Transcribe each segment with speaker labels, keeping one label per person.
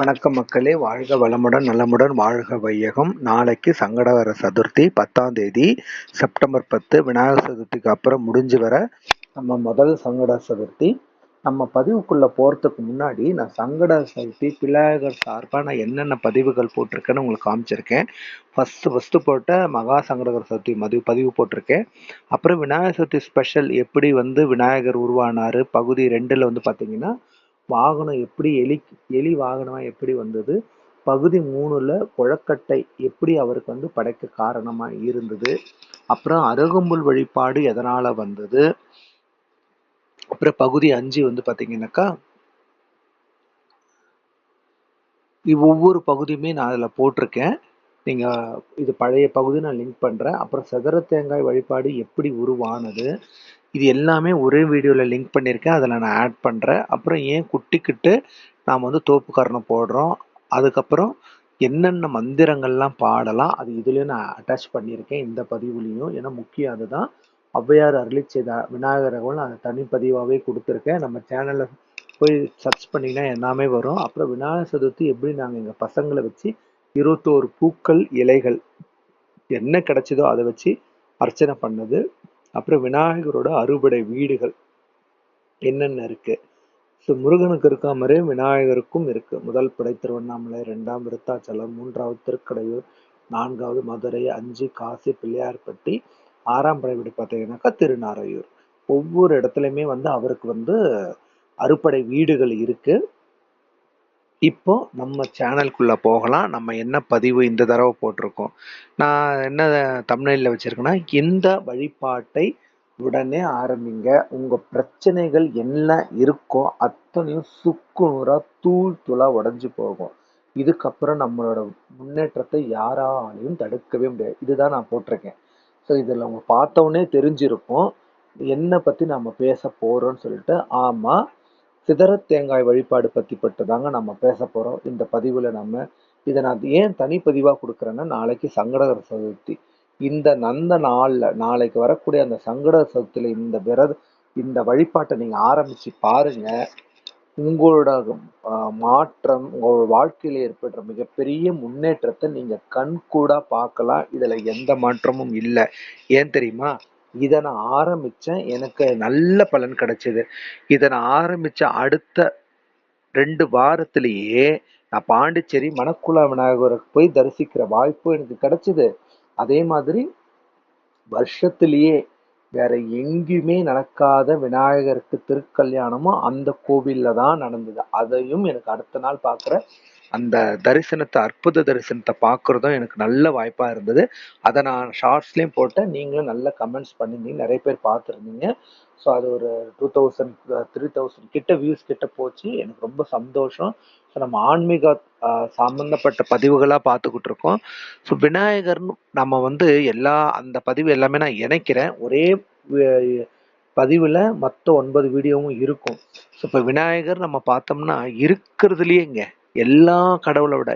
Speaker 1: வணக்கம் மக்களே. வாழ்க வளமுடன் நலமுடன் வாழ்க வையகம். நாளைக்கு சங்கடகர சதுர்த்தி பத்தாம் தேதி செப்டம்பர் பத்து விநாயகர் சதுர்த்திக்கு அப்புறம் முடிஞ்சு வர நம்ம முதல் சங்கட சதுர்த்தி. நம்ம பதிவுக்குள்ளே போகிறதுக்கு முன்னாடி நான் சங்கட சதுர்த்தி விநாயகர் சார்பாக நான் என்னென்ன பதிவுகள் போட்டிருக்கேன்னு உங்களுக்கு காமிச்சிருக்கேன். ஃபஸ்ட்டு ஃபஸ்ட்டு போட்ட மகா சங்கடகர சதுர்த்தி மதிவு பதிவு போட்டிருக்கேன். அப்புறம் விநாயகர் சதுர்த்தி ஸ்பெஷல் எப்படி வந்து விநாயகர் உருவானாரு? பகுதி ரெண்டில் வந்து பார்த்திங்கன்னா வாகனம் எப்படி எலி எலி வாகனமாக எப்படி வந்தது? பகுதி மூணுல கொழக்கட்டை எப்படி அவருக்கு வந்து படைக்க காரணமா இருந்தது? அப்புறம் அருகம்புல் வழிபாடு எதனால வந்தது? அப்புறம் பகுதி அஞ்சு வந்து பாத்தீங்கன்னாக்கா ஒவ்வொரு பகுதியுமே நான் அதில் போட்டிருக்கேன். நீங்க இது பழைய பகுதி நான் லிங்க் பண்றேன். அப்புறம் சதுர தேங்காய் வழிபாடு எப்படி உருவானது? இது எல்லாமே ஒரே வீடியோவில் லிங்க் பண்ணியிருக்கேன் அதில் நான் ஆட் பண்ணுறேன் அப்புறம் ஏன் குட்டிக்கிட்டு நாம் வந்து தோப்புக்கரணம் போடுறோம்? அதுக்கப்புறம் என்னென்ன மந்திரங்கள்லாம் பாடலாம்? அது இதுலேயும் நான் அட்டாச் பண்ணியிருக்கேன். இந்த பதிவுலேயும். ஏன்னா முக்கியம் அதுதான். ஔவையார் அருளி செய்த விநாயகர்கள் நான் தனிப்பதிவாகவே கொடுத்துருக்கேன். நம்ம சேனலில் போய் சர்ச் பண்ணிங்கன்னா எல்லாமே வரும். அப்புறம் விநாயகர் சதுர்த்தி எப்படி நாங்கள் எங்கள் பசங்களை வச்சு இருபத்தோரு பூக்கள் இலைகள் என்ன கிடைச்சதோ அதை வச்சு அர்ச்சனை பண்ணது. அப்புறம் விநாயகரோட அறுபடை வீடுகள் என்னென்ன இருக்கு? ஸோ முருகனுக்கு இருக்க மாதிரியே விநாயகருக்கும் இருக்கு. முதல் படை திருவண்ணாமலை ரெண்டாம் விருத்தாச்சலம் மூன்றாவது திருக்கடையூர் நான்காவது மதுரை அஞ்சு காசி பிள்ளையார்பட்டி ஆறாம் படை வீடு பார்த்தீங்கன்னாக்கா திருநாரையூர். ஒவ்வொரு இடத்துலையுமே வந்து அவருக்கு வந்து அறுபடை வீடுகள் இருக்குது இப்போ நம்ம சேனலுக்குள்ளே போகலாம். நம்ம என்ன பதிவு இந்த தடவை போட்டிருக்கோம். நான் என்ன தமிழில் வச்சிருக்கேன்னா இந்த வழிபாட்டை உடனே ஆரம்பிங்க. உங்க பிரச்சனைகள் என்ன இருக்கோ அத்தனையும் சுக்குநூறா தூள் தூளா உடஞ்சு போகும். இதுக்கப்புறம் நம்மளோட முன்னேற்றத்தை யாராலையும் தடுக்கவே முடியாது. இதுதான் நான் போட்டிருக்கேன். ஸோ இதில் அவங்க பார்த்தோன்னே தெரிஞ்சிருக்கும். என்ன பத்தி நம்ம பேச போறோம்னு சொல்லிட்டு ஆமா சிதற தேங்காய் வழிபாடு பத்தி பட்டுதாங்க நம்ம பேச போறோம். இந்த பதிவுல நம்ம இதை நான் ஏன் தனிப்பதிவா கொடுக்குறேன்னா நாளைக்கு சங்கடகர சதுர்த்தி. இந்த நந்த நாள்ல நாளைக்கு வரக்கூடிய அந்த சங்கடகர சதுர்த்தியில் இந்த விரத இந்த வழிபாட்டை நீங்க ஆரம்பிச்சு பாருங்க. உங்களோட மாற்றம் உங்களோட வாழ்க்கையில ஏற்படுற மிகப்பெரிய முன்னேற்றத்தை நீங்க கண்கூடா பார்க்கலாம். இதுல எந்த மாற்றமும் இல்லை. ஏன் தெரியுமா? இதை நான் ஆரம்பிச்சேன். எனக்கு நல்ல பலன் கிடைச்சிது. இதை நான் ஆரம்பிச்ச அடுத்த ரெண்டு வாரத்திலேயே நான் பாண்டிச்சேரி மணக்குள விநாயகருக்கு போய் தரிசிக்கிற வாய்ப்பு எனக்கு கிடைச்சிது. அதே மாதிரி வருஷத்திலேயே வேற எங்கேயுமே நடக்காத விநாயகருக்கு திருக்கல்யாணமும் அந்த கோவிலில் தான் நடந்தது. அதையும் எனக்கு அடுத்த நாள் பார்க்குற அந்த தரிசனத்தை அற்புத தரிசனத்தை பார்க்குறதும் எனக்கு நல்ல வாய்ப்பாக இருந்தது. அதை நான் ஷார்ட்ஸ்லேயும் போட்டேன். நீங்களும் நல்ல கமெண்ட்ஸ் பண்ணியிருந்தீங்க. நிறைய பேர் பார்த்துருந்தீங்க. ஸோ அது ஒரு டூ தௌசண்ட் த்ரீ தௌசண்ட் கிட்ட வியூஸ் கிட்ட போச்சு. எனக்கு ரொம்ப சந்தோஷம். ஸோ நம்ம ஆன்மீக சம்மந்தப்பட்ட பதிவுகளாக பார்த்துக்கிட்டு இருக்கோம் ஸோ விநாயகர்னு நம்ம வந்து எல்லா அந்த பதிவு எல்லாமே நான் இணைக்கிறேன். ஒரே பதிவில் பதிவுல மொத்த ஒன்பது வீடியோவும் இருக்கும். ஸோ இப்போ விநாயகர் நம்ம பார்த்தோம்னா இருக்கிறதுலையேங்க எல்லா கடவுளை விட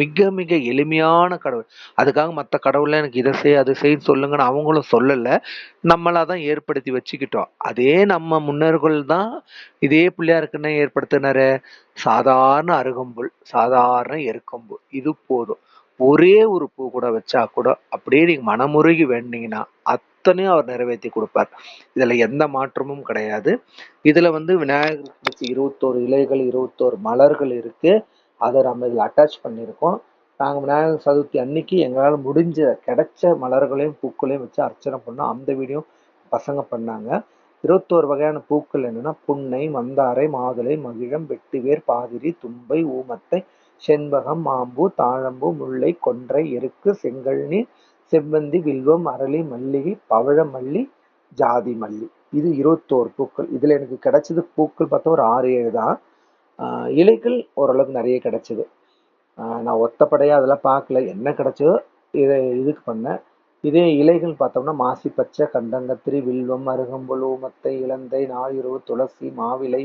Speaker 1: மிக மிக எளிமையான கடவுள். அதுக்காக மற்ற கடவுள்ல எனக்கு இதை செய் அதை செய் சொல்லுங்கன்னு அவங்களும் சொல்லலை. நம்மளா தான் ஏற்படுத்தி வச்சுக்கிட்டோம். அதே நம்ம முன்னோர்கள் தான் இதே பிள்ளையாருக்குன்னு ஏற்படுத்தினாரு? சாதாரண அருகம்புல் சாதாரண எருக்கம்பு இது போதும். ஒரே ஒரு பூ கூட வச்சா கூட அப்படியே நீங்க மனமுருகி வேண்டிங்கன்னா அத்தனையும் அவர் நிறைவேற்றி கொடுப்பார். இதுல எந்த மாற்றமும் கிடையாது. இதுல வந்து விநாயகர் இருபத்தோரு இலைகள் இருபத்தோரு மலர்கள் இருக்கு. அதை நம்ம இதில் அட்டாச் பண்ணியிருக்கோம். நாங்கள் விநாயகர் சதுர்த்தி அன்னைக்கு எங்களால் முடிஞ்ச கிடைச்ச மலர்களையும் பூக்களையும் வச்சு அர்ச்சனை பண்ணோம். அந்த வீடியோ பசங்க பண்ணாங்க. இருபத்தோரு வகையான பூக்கள் என்னன்னா புன்னை மந்தாரை மாதுளை மகிழம் வெட்டுவேர் பாதிரி தும்பை ஊமத்தை செண்பகம் மாம்பூ தாழம்பூ முல்லை கொன்றை எருக்கு செங்கல்னி செவ்வந்தி வில்வம் அரளி மல்லிகை பவழமல்லி ஜாதி மல்லி. இது இருபத்தோரு பூக்கள். இதில் எனக்கு கிடைச்சது பூக்கள் பார்த்தா ஒரு ஆறு ஏழு தான். இலைகள் ஓரளவுக்கு நிறைய கிடச்சிது. நான் ஒத்தப்படையாக அதெல்லாம் பார்க்கல. என்ன கிடச்சதோ இதை இதுக்கு பண்ணேன். இதே இலைகள் பார்த்தோம்னா மாசி பச்சை கண்டங்கத்திரி வில்வம் அருகம்புழு மத்தை இலந்தை ஞாயிறு துளசி மாவிலை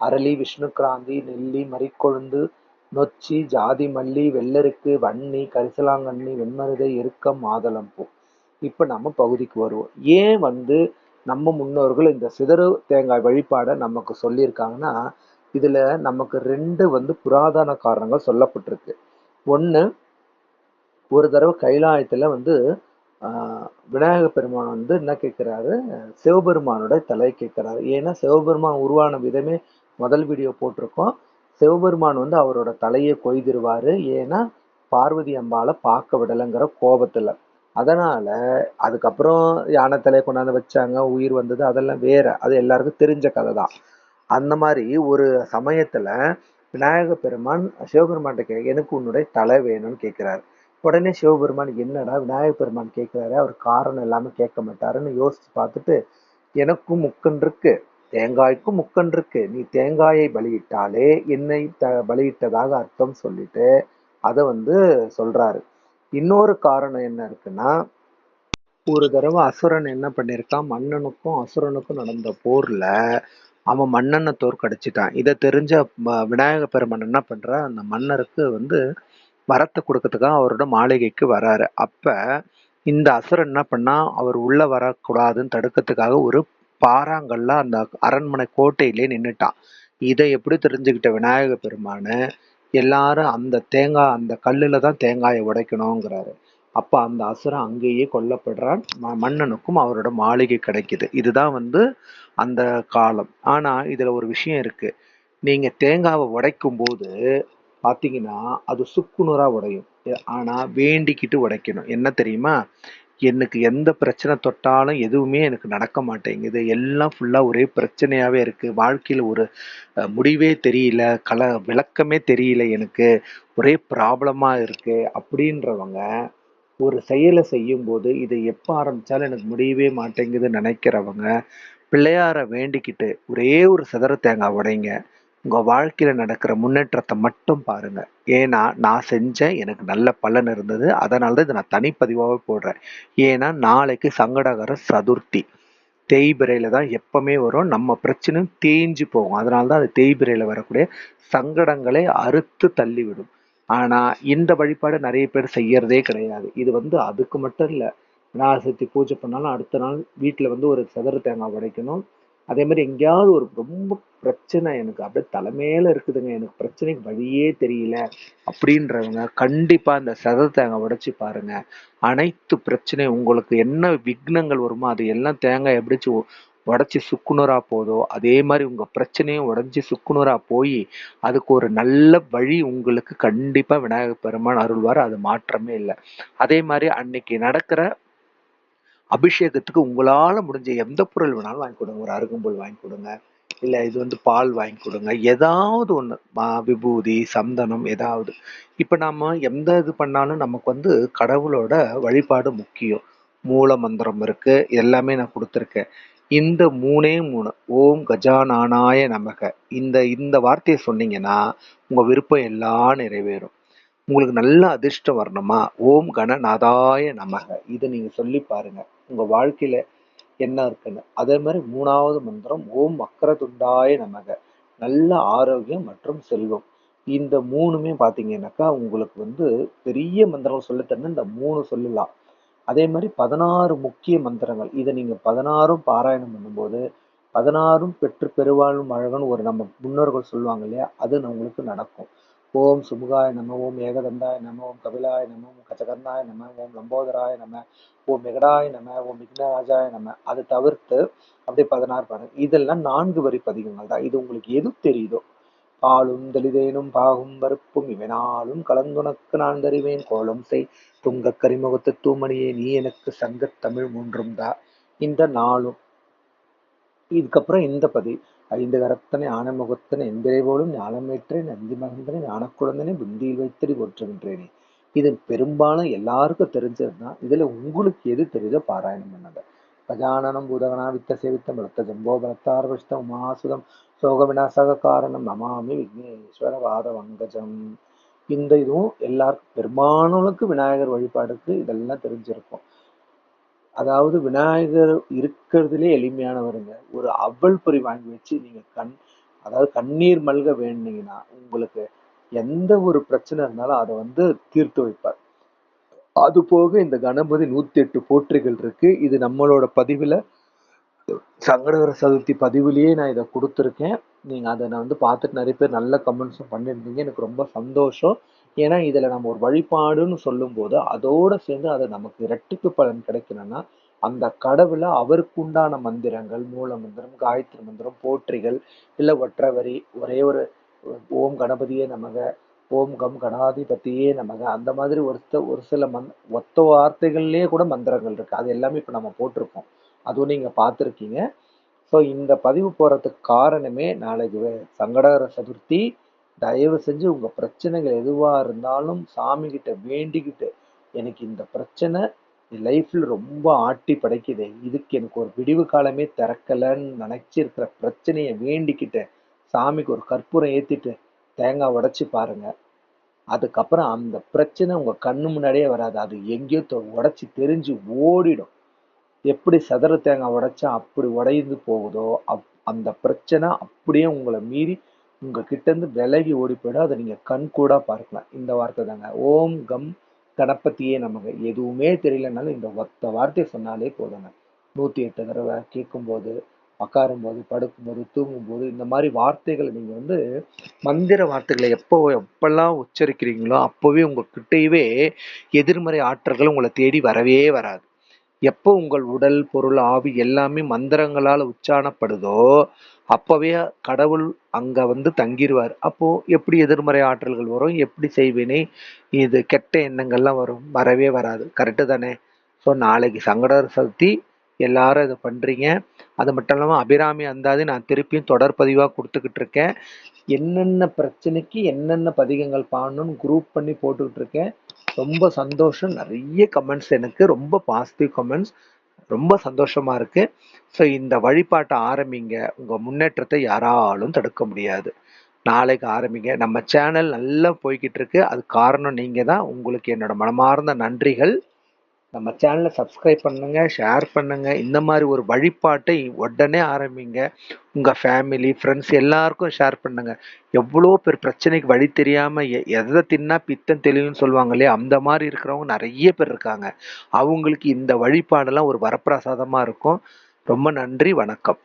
Speaker 1: அரளி விஷ்ணுக்கிராந்தி நெல்லி மறிக்கொழுந்து நொச்சி ஜாதி மல்லி வெள்ளருக்கு வன்னி கரிசலாங்கண்ணி வெண்மருதை எருக்கம் மாதளம்பூ. இப்போ நம்ம பகுதிக்கு வருவோம். ஏன் வந்து நம்ம முன்னோர்கள் இந்த சிதறு தேங்காய் வழிபாடை நமக்கு சொல்லியிருக்காங்கன்னா இதுல நமக்கு ரெண்டு வந்து புராதன காரணங்கள் சொல்லப்பட்டிருக்கு. ஒண்ணு ஒரு தடவை கைலாயத்துல வந்து ஆஹ் விநாயக பெருமான் வந்து என்ன கேட்கிறாரு? சிவபெருமானோட தலை கேட்கிறாரு. ஏன்னா சிவபெருமான் உருவான விதமே முதல் வீடியோ போட்டிருக்கோம். சிவபெருமான் வந்து அவரோட தலையை கொய்திருவாரு. ஏன்னா பார்வதி அம்பாவை பார்க்க விடலைங்கிற கோபத்துல. அதனால அதுக்கப்புறம் யானை தலையை கொண்டாந்து வச்சாங்க உயிர் வந்தது அதெல்லாம் வேற. அது எல்லாருக்கும் தெரிஞ்ச கதை தான் அந்த மாதிரி ஒரு சமயத்துல விநாயக பெருமான் சிவபெருமான்கிட்ட கே எனக்கு உன்னுடைய தலை வேணும்னு கேட்கிறாரு உடனே சிவபெருமான் என்னடா விநாயக பெருமான் கேட்கிறாரு அவர் காரணம் இல்லாம கேட்க மாட்டாருன்னு யோசிச்சு பார்த்துட்டு எனக்கும் முக்கன் இருக்கு தேங்காய்க்கும் முக்கன் இருக்கு. நீ தேங்காயை பலியிட்டாலே என்னை த பலியிட்டதாக அர்த்தம் சொல்லிட்டு அதை வந்து சொல்றாரு. இன்னொரு காரணம் என்ன இருக்குன்னா ஒரு தடவை அசுரன் என்ன பண்ணியிருக்கான்? மன்னனுக்கும் அசுரனுக்கும் நடந்த போர்ல அவன் மன்னனை தோற்கடிச்சிட்டான். இதை தெரிஞ்ச விநாயக பெருமான் என்ன பண்றா அந்த மன்னருக்கு வந்து வரத்தை கொடுக்கறதுக்காக அவரோட மாளிகைக்கு வராரு. அப்ப இந்த அசுரன் என்ன பண்ணா அவர் உள்ள வரக்கூடாதுன்னு தடுக்கிறதுக்காக ஒரு பாறாங்கல்ல அந்த அரண்மனை கோட்டையிலே நின்றுட்டான் இதை எப்படி தெரிஞ்சுக்கிட்ட விநாயக பெருமானு? எல்லாரும் அந்த தேங்காய் அந்த கல்லுல தான் தேங்காயை உடைக்கணுங்கிறாரு. அப்ப அந்த அசுரன் அங்கேயே கொல்லப்படுறான். ம- மன்னனுக்கும் அவரோட மாளிகை கிடைக்குது. இதுதான் வந்து அந்த காலம். ஆனா இதுல ஒரு விஷயம் இருக்கு. நீங்க தேங்காவை உடைக்கும் போது பாத்தீங்கன்னா அது சுக்குநூறா உடையும். ஆனால் ஆனா வேண்டிக்கிட்டு உடைக்கணும். என்ன தெரியுமா? எனக்கு எந்த பிரச்சனை தொட்டாலும் எதுவுமே எனக்கு நடக்க மாட்டேங்குது. எல்லாம் ஃபுல்லாக ஒரே பிரச்சனையாகவே இருக்குது வாழ்க்கையில் ஒரு முடிவே தெரியல. கல விளக்கமே தெரியல எனக்கு. ஒரே ப்ராப்ளமாக இருக்குது அப்படின்றவங்க ஒரு செயலை செய்யும்போது இதை எப்போ ஆரம்பித்தாலும் எனக்கு முடியவே மாட்டேங்குதுன்னு நினைக்கிறவங்க பிள்ளையாரை வேண்டிக்கிட்டு ஒரே ஒரு சதுர தேங்காய் உடைங்க. உங்கள் வாழ்க்கையில் நடக்கிற முன்னேற்றத்தை மட்டும் பாருங்கள் ஏன்னா நான் செஞ்சேன் எனக்கு நல்ல பலன் இருந்தது. அதனால தான் இதை நான் தனிப்பதிவாகவே போடுறேன். ஏன்னா நாளைக்கு சங்கடகர சதுர்த்தி. தேய்பிரையில தான் எப்பவுமே வரும். நம்ம பிரச்சனையும் தேஞ்சு போகும். அதனால தான் அது தேய்பிரையில் வரக்கூடிய சங்கடங்களை அறுத்து தள்ளிவிடும். ஆனா இந்த வழிபாடு நிறைய பேர் செய்யறதே கிடையாது. இது வந்து அதுக்கு மட்டும் இல்லை. விநாயகர் பூஜை பண்ணாலும் அடுத்த நாள் வீட்டுல வந்து ஒரு சதுர தேங்காய் உடைக்கணும். அதே மாதிரி எங்கேயாவது ஒரு ரொம்ப பிரச்சனை எனக்கு அப்படியே தலைமையில இருக்குதுங்க. எனக்கு பிரச்சனைக்கு வழியே தெரியல அப்படின்றவங்க கண்டிப்பா இந்த சதுர தேங்காய் உடைச்சு பாருங்க. அனைத்து பிரச்சனையும் உங்களுக்கு என்ன விக்னங்கள் வருமோ அது எல்லாம் தேங்காய் எப்படிச்சு உடைச்சி சுக்குநூறா போதோ அதே மாதிரி உங்க பிரச்சனையும் உடஞ்சி சுக்குநூறா போய் அதுக்கு ஒரு நல்ல வழி உங்களுக்கு கண்டிப்பா விநாயகர் பெருமான் அருள்வார் அது மாற்றமே இல்லை. அதே மாதிரி அன்னைக்கு நடக்கிற அபிஷேகத்துக்கு உங்களால முடிஞ்ச எந்த பொருள் வேணாலும் வாங்கி கொடுங்க. ஒரு அருகம்புல் வாங்கி கொடுங்க. இல்லை இது வந்து பால் வாங்கி கொடுங்க. ஏதாவது ஒண்ணு விபூதி சந்தனம் ஏதாவது. இப்ப நாம எந்த இது பண்ணாலும் நமக்கு வந்து கடவுளோட வழிபாடு முக்கியம். மூல மந்திரம் இருக்கு. எல்லாமே நான் கொடுத்துருக்கேன். இந்த மூணே மூணு. ஓம் கஜானானாய நமக. இந்த இந்த வார்த்தையை சொன்னீங்கன்னா உங்கள் விருப்பம் எல்லாம் நிறைவேறும். உங்களுக்கு நல்ல அதிர்ஷ்டம் வரணுமா? ஓம் கணநாதாய நமக. இதை நீங்கள் சொல்லி பாருங்கள் உங்கள் வாழ்க்கையில் என்ன இருக்குன்னு. அதே மாதிரி மூணாவது மந்திரம் ஓம் வக்கரதுண்டாய நமக. நல்ல ஆரோக்கியம் மற்றும் செல்வம். இந்த மூணுமே பார்த்தீங்கன்னாக்கா உங்களுக்கு வந்து பெரிய மந்திரம் சொல்லித்தரணும் இந்த மூணு சொல்லலாம். அதே மாதிரி பதினாறு முக்கிய மந்திரங்கள். இதை நீங்கள் பதினாறும் பாராயணம் பண்ணும்போது பதினாறும் பெற்று பெருவாழும் அழகன் ஒரு நம்ம முன்னோர்கள் சொல்லுவாங்க இல்லையா? அது நம்மளுக்கு நடக்கும். ஓம் சுமுகாய நம ஓம் ஏகதந்தாய நம ஓம் கபிலாய நம ஓம் கச்சகந்தாய நம ஓம் லம்போதராய நம ஓம் மெகடாய நம ஓம் விக்னராஜாய நம. அதை தவிர்த்து அப்படியே பதினாறு பாடல். இதெல்லாம் நான்கு வரி பதிகங்கள் தான். இது உங்களுக்கு எது தெரியுதோ பாலும் தெளிதேனும் பாகும் வறுப்பும் இவனாலும் கலந்துனக்கு நான் தருவேன். கோலம் செய் துங்க கரிமுகத்து தூமணியே நீ எனக்கு சங்க தமிழ் மூன்றும் தா. இந்த நாளும். இதுக்கப்புறம் இந்த பதி. ஐந்து கரத்தனை ஆனமுகத்தனை எந்திரை போலும் ஞானமேற்றேன் நந்தி மகந்தனை ஞானக்குழந்தனை புந்தியில் வைத்தடி போற்றுகின்றேனே. இது பெரும்பாலும் எல்லாருக்கும் தெரிஞ்சதுதான். இதுல உங்களுக்கு எது தெரியுதோ பாராயணம் பண்ணுங்க கஜானனம் பூதகனா வித்த சேவித்தம் பலத்த ஜம்போ பலத்தார்வஷ்ட உமாசுதம் சோக விநாசக காரணம் நமாமி விக்னேஸ்வர வாத வங்கஜம் இந்த இதுவும் எல்லாருக்கும் பெரும்பாலானுக்கு விநாயகர் வழிபாடுக்கு இதெல்லாம் தெரிஞ்சிருக்கும். அதாவது விநாயகர் இருக்கிறதுலே எளிமையானவருங்க. ஒரு அவள் பொறி வாங்கி வச்சு நீங்க கண் அதாவது கண்ணீர் மல்க வேணுனீங்கன்னா உங்களுக்கு எந்த ஒரு பிரச்சனை இருந்தாலும் அதை வந்து தீர்த்து வைப்பார். அது போக இந்த கணபதி நூத்தி எட்டு போற்றிகள் இருக்கு. இது நம்மளோட பதிவுல சங்கடகர சதுர்த்தி பதிவுலயே நான் இதை கொடுத்துருக்கேன். நீங்கள் அதை நான் வந்து பார்த்துட்டு நிறைய பேர் நல்ல கமெண்ட்ஸும் பண்ணியிருந்தீங்க. எனக்கு ரொம்ப சந்தோஷம். ஏன்னா இதில் நம்ம ஒரு வழிபாடுன்னு சொல்லும்போது அதோடு சேர்ந்து அது நமக்கு இரட்டிப்பு பலன் கிடைக்கணும்னா அந்த கடவுளை அவருக்கு உண்டான மந்திரங்கள் மூல மந்திரம் காயத்ரி மந்திரம் போற்றிகள் இல்லை ஒற்றவரி ஒரே ஒரு ஓம் கணபதியே நமக ஓம் கம் கணாதிபதியே நமக. அந்த மாதிரி ஒரு ஒரு சில மந் ஒத்த வார்த்தைகள்லேயே கூட மந்திரங்கள் இருக்குது அது எல்லாமே இப்போ நம்ம போட்டிருக்கோம். அதுவும் நீங்கள் பார்த்துருக்கீங்க. ஸோ இந்த பதிவு போகிறதுக்கு காரணமே நாளைக்கு சங்கடகர சதுர்த்தி. தயவு செஞ்சு உங்கள் பிரச்சனைகள் எதுவாக இருந்தாலும் சாமிக்கிட்ட வேண்டிக்கிட்டு எனக்கு இந்த பிரச்சனை லைஃப்பில் ரொம்ப ஆட்டி படைக்குது. இதுக்கு எனக்கு ஒரு விடிவு காலமே திறக்கலைன்னு நினச்சிருக்கிற பிரச்சனையை வேண்டிக்கிட்டு சாமிக்கு ஒரு கற்பூரம் ஏற்றிட்டு தேங்காய் உடச்சி பாருங்க. அதுக்கப்புறம் அந்த பிரச்சனை உங்கள் கண்ணு முன்னாடியே வராது. அது எங்கேயோ உடச்சி தெரிஞ்சு ஓடிடும். எப்படி சதுர தேங்காய் உடைச்சா அப்படி உடைந்து போகுதோ அப் அந்த பிரச்சனை அப்படியே உங்களை மீறி உங்கள் கிட்டேருந்து விலகி ஓடி போயிடும். அதை நீங்கள் கண் கூட பார்க்கலாம். இந்த வார்த்தை தாங்க. ஓம் கம் கணபதியே நமக்கு எதுவுமே தெரியலனாலும் இந்த ஒத்த வார்த்தையை சொன்னாலே போதுங்க. நூற்றி எட்டு தடவை கேட்கும்போது உட்காரும்போது படுக்கும்போது தூங்கும்போது இந்த மாதிரி வார்த்தைகளை நீங்கள் வந்து மந்திர வார்த்தைகளை எப்போ எப்பெல்லாம் உச்சரிக்கிறீங்களோ அப்போவே உங்கக்கிட்டேயே எதிர்மறை ஆற்றல்கள் உங்களை தேடி வரவே வராது. எப்போ உங்கள் உடல் பொருள் ஆவி எல்லாமே மந்திரங்களால் உச்சாரணப்படுதோ அப்போவே கடவுள் அங்கே வந்து தங்கிடுவார் அப்போது எப்படி எதிர்மறை ஆற்றல்கள் வரும் எப்படி செய்வேனே இது கெட்ட எண்ணங்கள்லாம் வரும் வரவே வராது. கரெக்டு தானே? ஸோ நாளைக்கு சங்கடர் சக்தி எல்லாரும் இதை பண்ணுறீங்க அது மட்டும் இல்லாமல் அபிராமி அந்தாதி நான் திருப்பியும் தொடர் பதிவாக கொடுத்துக்கிட்டு இருக்கேன் என்னென்ன பிரச்சனைக்கு என்னென்ன பதிகங்கள் பாடணும்னு குரூப் பண்ணி போட்டுக்கிட்டு இருக்கேன் ரொம்ப சந்தோஷம். நிறைய கமெண்ட்ஸ் எனக்கு ரொம்ப பாசிட்டிவ் கமெண்ட்ஸ் ரொம்ப சந்தோஷமா இருக்கு. ஸோ இந்த வழிபாட்டை ஆரம்பிங்க. உங்க முன்னேற்றத்தை யாராலும் தடுக்க முடியாது. நாளைக்கு ஆரம்பிங்க. நம்ம சேனல் நல்லா போய்கிட்டு இருக்கு அது காரணம் நீங்க தான் உங்களுக்கு என்னோட மனமார்ந்த நன்றிகள். நம்ம சேனலை சப்ஸ்கிரைப் பண்ணுங்க ஷேர் பண்ணுங்க. இந்த மாதிரி ஒரு வழிபாட்டை உடனே ஆரம்பிங்க. உங்க ஃபேமிலி ஃப்ரெண்ட்ஸ் எல்லாருக்கும் ஷேர் பண்ணுங்க. எவ்வளோ பேர் பிரச்சனைக்கு வழி தெரியாம எதை தின்னா பித்தம் தெளிவுன்னு சொல்லுவாங்க இல்லையா? அந்த மாதிரி இருக்கிறவங்க நிறைய பேர் இருக்காங்க. அவங்களுக்கு இந்த வழிபாடெல்லாம் ஒரு வரப்பிரசாதமா இருக்கும். ரொம்ப நன்றி வணக்கம்.